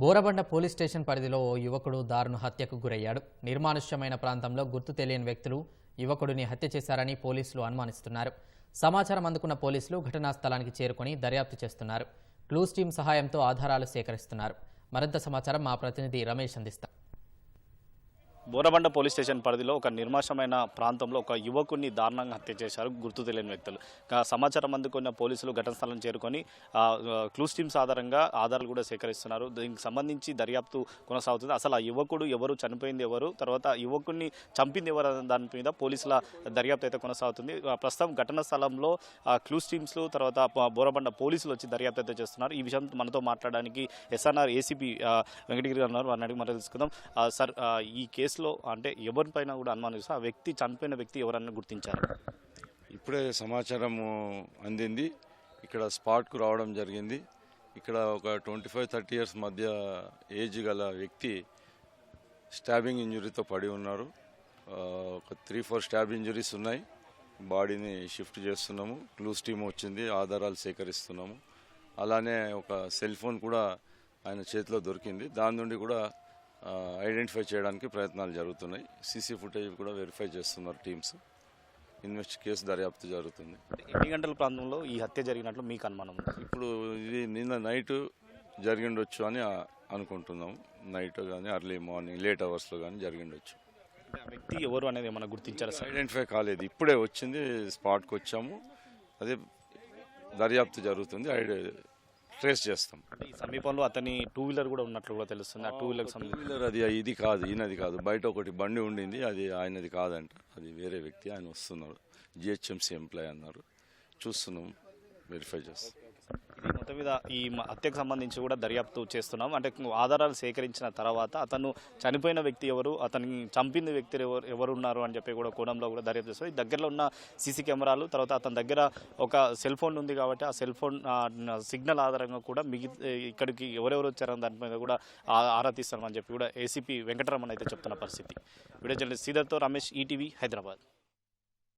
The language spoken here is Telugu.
బోరబండ పోలీస్ స్టేషన్ పరిధిలో ఓ యువకుడు దారుణ హత్యకు గురయ్యాడు. నిర్మానుష్యమైన ప్రాంతంలో గుర్తు తెలియని వ్యక్తులు యువకుడిని హత్య చేశారని పోలీసులు అనుమానిస్తున్నారు. సమాచారం అందుకున్న పోలీసులు ఘటనా స్థలానికి చేరుకొని దర్యాప్తు చేస్తున్నారు. క్లూస్ టీం సహాయంతో ఆధారాలు సేకరిస్తున్నారు. మరింత సమాచారం మా ప్రతినిధి రమేష్ అందిస్తారు బోరబండ పోలీస్ స్టేషన్ పరిధిలో ఒక నిర్మాషమైన ప్రాంతంలో ఒక యువకుడిని దారుణంగా హత్య చేశారు గుర్తు తెలియని వ్యక్తులు. సమాచారం అందుకున్న పోలీసులు ఘటన స్థలం చేరుకొని క్లూస్ టీమ్స్ ఆధారంగా ఆధారాలు కూడా సేకరిస్తున్నారు. దీనికి సంబంధించి దర్యాప్తు కొనసాగుతుంది. అసలు ఆ యువకుడు ఎవరు చనిపోయింది ఎవరు తర్వాత యువకుడిని చంపింది ఎవరు దాని మీద పోలీసుల దర్యాప్తు అయితే కొనసాగుతుంది. ప్రస్తుతం ఘటన స్థలంలో క్లూస్ టీమ్స్లు తర్వాత బోరబండ పోలీసులు వచ్చి దర్యాప్తు అయితే చేస్తున్నారు. ఈ విషయం మనతో మాట్లాడడానికి ఎస్ఆర్ఆర్ ఏసీపీ వెంకటగిరి గారు ఉన్నారు. వారిని అడిగి మనం తెలుసుకుందాం. సార్ ఈ కేసు కేసులో అంటే ఎవరిపైన కూడా అనుమానిస్తే ఆ వ్యక్తి చనిపోయిన వ్యక్తి ఎవరన్నా గుర్తించారు? ఇప్పుడే సమాచారము అందింది. ఇక్కడ స్పాట్కు రావడం జరిగింది. ఇక్కడ ఒక ట్వంటీ ఫైవ్ థర్టీ ఇయర్స్ మధ్య ఏజ్ గల వ్యక్తి స్టాబింగ్ ఇంజురీతో పడి ఉన్నారు. ఒక త్రీ ఫోర్ స్టాబ్ ఇంజురీస్ ఉన్నాయి. బాడీని షిఫ్ట్ చేస్తున్నాము. క్లూస్ టీమ్ వచ్చింది. ఆధారాలు సేకరిస్తున్నాము. అలానే ఒక సెల్ ఫోన్ కూడా ఆయన చేతిలో దొరికింది. దాని నుండి కూడా ఐడెంటిఫై చేయడానికి ప్రయత్నాలు జరుగుతున్నాయి. సీసీ ఫుటేజ్ కూడా వెరిఫై చేస్తున్నారు టీమ్స్. ఇన్వెస్ట్ కేసు దర్యాప్తు జరుగుతుంది. ఎన్ని గంటల ప్రాంతంలో ఈ హత్య జరిగినట్లు మీకు అనుమానం ఇప్పుడు ఇది నిన్న నైట్ జరిగిండొచ్చు అని అనుకుంటున్నాము నైట్ కానీ అర్లీ మార్నింగ్ లేట్ అవర్స్లో కానీ జరిగిండొచ్చు. వ్యక్తి ఎవరు అనేది ఏమైనా గుర్తించారా సార్? ఐడెంటిఫై కాలేదు. ఇప్పుడే వచ్చింది స్పాట్కి వచ్చాము అదే దర్యాప్తు జరుగుతుంది. ఐడి ట్రేస్ చేస్తాం. ఈ సమీపంలో అతని టూ వీలర్ కూడా ఉన్నట్లు కూడా తెలుస్తుంది. ఆ టూ వీలర్కి టూ వీలర్ అది ఇది కాదు ఈయనది కాదు. బయట ఒకటి బండి ఉండింది అది ఆయనది కాదంట. అది వేరే వ్యక్తి ఆయన వస్తున్నారు జిహెచ్ఎంసీ ఎంప్లాయ్ అన్నారు. చూస్తున్నాం వెరిఫై చేస్తాం. మొత్తం మీద ఈ మ- హత్యకు సంబంధించి కూడా దర్యాప్తు చేస్తున్నాం. అంటే ఆధారాలు సేకరించిన తర్వాత అతను చనిపోయిన వ్యక్తి ఎవరు అతన్ని చంపిన వ్యక్తి ఎవరు ఎవరు ఉన్నారు అని చెప్పి కూడా కోణంలో కూడా దర్యాప్తు చేస్తాం ఈ దగ్గరలో ఉన్న సీసీ కెమెరాలు తర్వాత అతని దగ్గర ఒక సెల్ ఫోన్ ఉంది కాబట్టి ఆ సెల్ ఫోన్ సిగ్నల్ ఆధారంగా కూడా మిగి ఇక్కడికి ఎవరెవరు వచ్చారని దాని మీద కూడా ఆరా తీస్తామని చెప్పి కూడా ఏసీపీ వెంకటరమణ అయితే చెప్తున్న పరిస్థితి. వీడియో జర్నలిస్ట్ శ్రీధర్తో రమేష్ ఈటీవీ హైదరాబాద్.